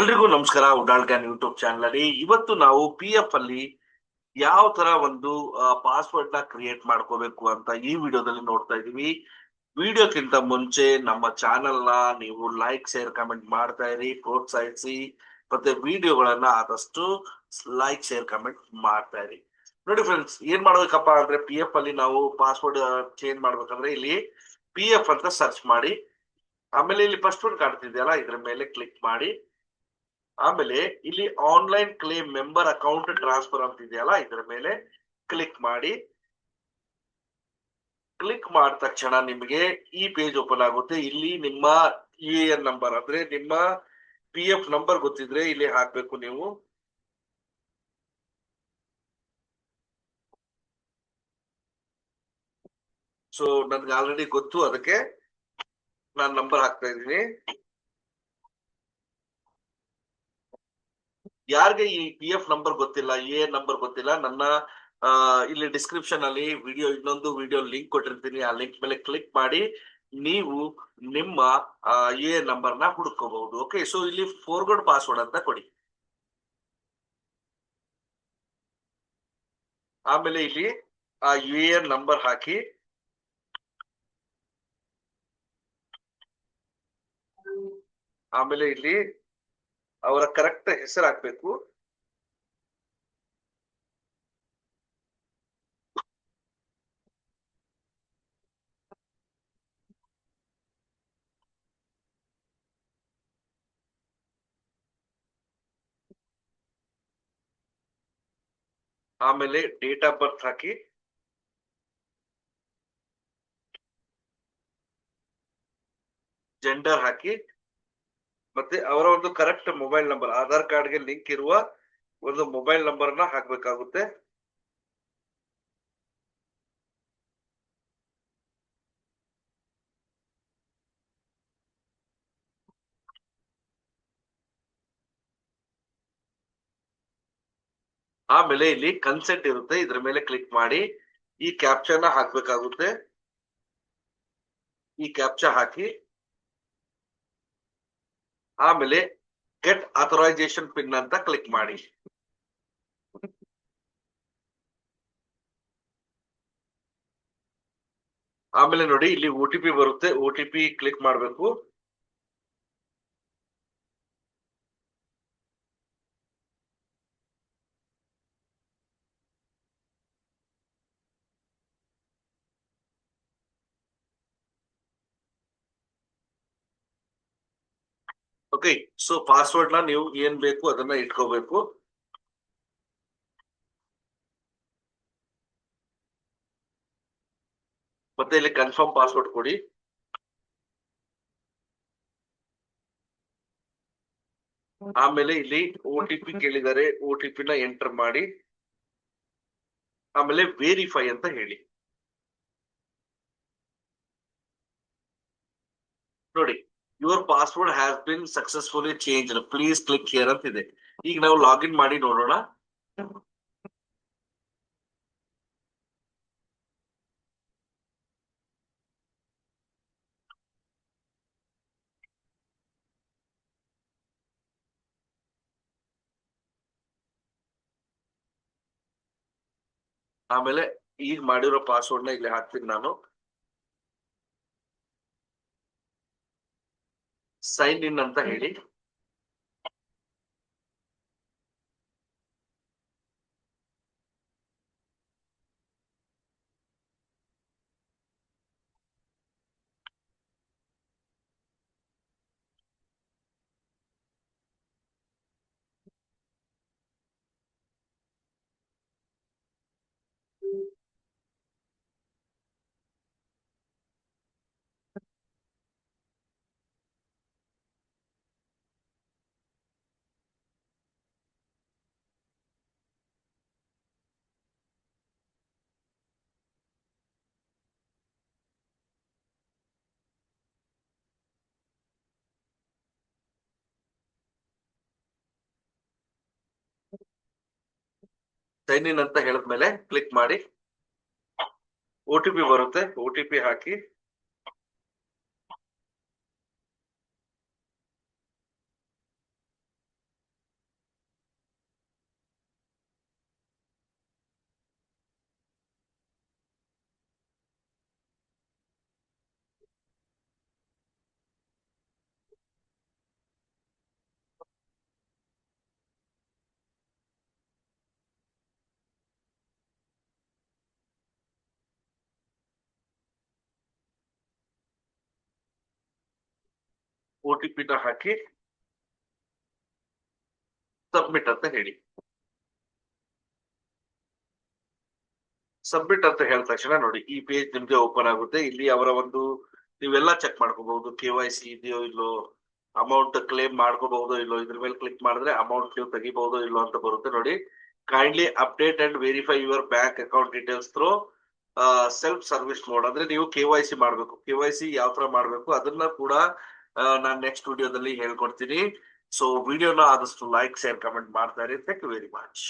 ಎಲ್ರಿಗೂ ನಮಸ್ಕಾರ. ಉಡಾಳ್ಗಾನ್ YouTube channel ಅಲ್ಲಿ ಇವತ್ತು ನಾವು ಪಿ ಎಫ್ ಅಲ್ಲಿ ಯಾವ ತರ ಒಂದು ಪಾಸ್ವರ್ಡ್ನ ಕ್ರಿಯೇಟ್ ಮಾಡ್ಕೋಬೇಕು ಅಂತ ಈ ವಿಡಿಯೋದಲ್ಲಿ ನೋಡ್ತಾ ಇದೀವಿ ವಿಡಿಯೋಕ್ಕಿಂತ ಮುಂಚೆ ನಮ್ಮ ಚಾನೆಲ್ನ ನೀವು ಲೈಕ್ ಶೇರ್ ಕಮೆಂಟ್ ಮಾಡ್ತಾ ಇರಿ, ಪ್ರೋತ್ಸಾಹಿಸಿ. ಮತ್ತೆ ವಿಡಿಯೋಗಳನ್ನ ಆದಷ್ಟು ಲೈಕ್ ಶೇರ್ ಕಮೆಂಟ್ ಮಾಡ್ತಾ ಇರಿ. ನೋಡಿ ಫ್ರೆಂಡ್ಸ್ ಏನ್ ಮಾಡ್ಬೇಕಪ್ಪ ಅಂದ್ರೆ ಪಿ ಎಫ್ ಅಲ್ಲಿ ನಾವು ಪಾಸ್ವರ್ಡ್ ಚೇಂಜ್ ಮಾಡ್ಬೇಕಂದ್ರೆ ಇಲ್ಲಿ ಪಿ ಎಫ್ ಅಂತ ಸರ್ಚ್ ಮಾಡಿ. ಆಮೇಲೆ ಇಲ್ಲಿ ಫಸ್ಟ್ ಒಂದು ಕಾಣ್ತಿದೆಯಲ್ಲ, ಇದ್ರ ಮೇಲೆ ಕ್ಲಿಕ್ ಮಾಡಿ. ಆಮೇಲೆ ಇಲ್ಲಿ online claim member account transfer ಅಂತ ಇದೆಯಲ್ಲ, ಇದರ ಮೇಲೆ ಕ್ಲಿಕ್ ಮಾಡಿ. ಕ್ಲಿಕ್ ಮಾಡಿದ ತಕ್ಷಣ ನಿಮಗೆ ಈ ಪೇಜ್ ಓಪನ್ ಆಗುತ್ತೆ. ಇಲ್ಲಿ ನಿಮ್ಮ ಯು ಎನ್ ನಂಬರ್ ಅಂದ್ರೆ ನಿಮ್ಮ ಪಿ ಎಫ್ ನಂಬರ್ ಗೊತ್ತಿದ್ರೆ ಇಲ್ಲಿ ಹಾಕ್ಬೇಕು ನೀವು. ಸೊ ನನ್ಗೆ ಆಲ್ರೆಡಿ ಗೊತ್ತು, ಅದಕ್ಕೆ ನಾನು ನಂಬರ್ ಹಾಕ್ತಾ ಇದ್ದೀನಿ. ಯಾರಿಗೆ ಈ ಪಿ ಎಫ್ ನಂಬರ್ ಗೊತ್ತಿಲ್ಲ ಎ ನಂಬರ್ ಗೊತ್ತಿಲ್ಲ, ನನ್ನ ಇಲ್ಲಿ ಡಿಸ್ಕ್ರಿಪ್ಷನ್ ಅಲ್ಲಿ ವಿಡಿಯೋ ಇನ್ನೊಂದು ವಿಡಿಯೋ ಲಿಂಕ್ ಕೊಟ್ಟಿರ್ತೀನಿ. ಆ ಲಿಂಕ್ ಮೇಲೆ ಕ್ಲಿಕ್ ಮಾಡಿ ನೀವು ನಿಮ್ಮ ಎ ನಂಬರ್ನ ಹುಡುಕೋಬಹುದು. ಓಕೆ ಸೊ ಇಲ್ಲಿ ಫೋರ್ಗಡ್ ಪಾಸ್ವರ್ಡ್ ಅಂತ ಕೊಡಿ. ಆಮೇಲೆ ಇಲ್ಲಿ, ಆ ಯು ಎನ್ ನಂಬರ್ ಹಾಕಿ. ಆಮೇಲೆ ಇಲ್ಲಿ ಅವರ ಕರೆಕ್ಟ್ ಹೆಸರು ಹಾಕ್ಬೇಕು ಆಮೇಲೆ ಡೇಟ್ ಆಫ್ ಬರ್ತ್ ಹಾಕಿ. ಜೆಂಡರ್ ಹಾಕಿ. ಮತ್ತೆ ಅವರ ಒಂದು ಕರೆಕ್ಟ್ ಮೊಬೈಲ್ ನಂಬರ್ ಆಧಾರ್ ಕಾರ್ಡ್ಗೆ ಲಿಂಕ್ ಇರುವ ಒಂದು ಮೊಬೈಲ್ ನಂಬರ್ನ ಹಾಕ್ಬೇಕಾಗುತ್ತೆ. ಆಮೇಲೆ ಇಲ್ಲಿ ಕನ್ಸೆಂಟ್ ಇರುತ್ತೆ, ಇದ್ರ ಮೇಲೆ ಕ್ಲಿಕ್ ಮಾಡಿ ಈ ಕ್ಯಾಪ್ಚರ್ನ ಹಾಕ್ಬೇಕಾಗುತ್ತೆ. ಈ ಕ್ಯಾಪ್ಚಾ ಹಾಕಿ ಆಮೇಲೆ ಗೆಟ್ ಅಥರೈಸೇಷನ್ ಪಿನ್ ಅಂತ ಕ್ಲಿಕ್ ಮಾಡಿ. ಆಮೇಲೆ ನೋಡಿ, ಇಲ್ಲಿ ಒ ಟಿ ಪಿ ಬರುತ್ತೆ ಒ ಟಿ ಪಿ ಕ್ಲಿಕ್ ಮಾಡಬೇಕು. ಓಕೆ ಸೊ ಪಾಸ್ವರ್ಡ್ನ ನೀವು ಏನ್ ಬೇಕು ಅದನ್ನ ಇಟ್ಕೋಬೇಕು. ಮತ್ತೆ ಇಲ್ಲಿ ಕನ್ಫರ್ಮ್ ಪಾಸ್ವರ್ಡ್ ಕೊಡಿ. ಆಮೇಲೆ ಇಲ್ಲಿ ಓ ಟಿ ಪಿ ಕೇಳಿದರೆ ಓ ನ ಎಂಟರ್ ಮಾಡಿ. ಆಮೇಲೆ ವೇರಿಫೈ ಅಂತ ಹೇಳಿ. ನೋಡಿ. Your password has been successfully change please click here ಅಂತ ಇದೆ ಈಗ ನಾವು ಲಾಗಿನ್ ಮಾಡಿ ನೋಡೋಣ. ಆಮೇಲೆ ಈಗ ಮಾಡಿರೋ ಪಾಸ್ವರ್ಡ್ನ ಇಲ್ಲಿ ಹಾಕ್ತೀನಿ ನಾನು. ಸೈನ್ ಇನ್ ಅಂತ ಹೇಳಿ. ಸೈನ್ ಇನ್ ಅಂತ ಹೇಳಿದ್ಮೇಲೆ ಕ್ಲಿಕ್ ಮಾಡಿ. ಒ ಟಿ ಪಿ ಬರುತ್ತೆ. ಒ ಟಿ ಪಿ ಹಾಕಿ. ಒ ಟಿ ಪಿನ ಹಾಕಿ ಸಬ್ಮಿಟ್ ಅಂತ ಹೇಳಿ. ಸಬ್ಮಿಟ್ ಅಂತ ಹೇಳಿದ ತಕ್ಷಣ ನೋಡಿ, ಈ ಪೇಜ್ ನಿಮ್ಗೆ ಓಪನ್ ಆಗುತ್ತೆ. ಇಲ್ಲಿ ಅವರ ಒಂದು ನೀವೆಲ್ಲ ಚೆಕ್ ಮಾಡ್ಕೋಬಹುದು. ಕೆ ವೈ ಸಿ ಇದೆಯೋ ಇಲ್ಲೋ ಅಮೌಂಟ್ ಕ್ಲೇಮ್ ಮಾಡ್ಕೋಬಹುದೋ ಇಲ್ಲೋ, ಇದ್ರ ಮೇಲೆ ಕ್ಲಿಕ್ ಮಾಡಿದ್ರೆ ಅಮೌಂಟ್ ನೀವು ತೆಗಿಬಹುದೋ ಇಲ್ಲೋ ಅಂತ ಬರುತ್ತೆ ನೋಡಿ. Kindly update and verify your bank account details through self service mode ಅಂದ್ರೆ ನೀವು ಕೆ ವೈ ಸಿ ಮಾಡ್ಬೇಕು. ಕೆ ವೈ ಸಿ ಯಾವ ತರ ಮಾಡ್ಬೇಕು, ಅದನ್ನ ಕೂಡ ನಾನು ನೆಕ್ಸ್ಟ್ ವಿಡಿಯೋದಲ್ಲಿ ಹೇಳ್ಕೊಡ್ತೀನಿ. ಸೊ ವಿಡಿಯೋನ ಆದಷ್ಟು ಲೈಕ್ ಶೇರ್ ಕಮೆಂಟ್ ಮಾಡ್ತಾ ಇರಿ. Thank you very much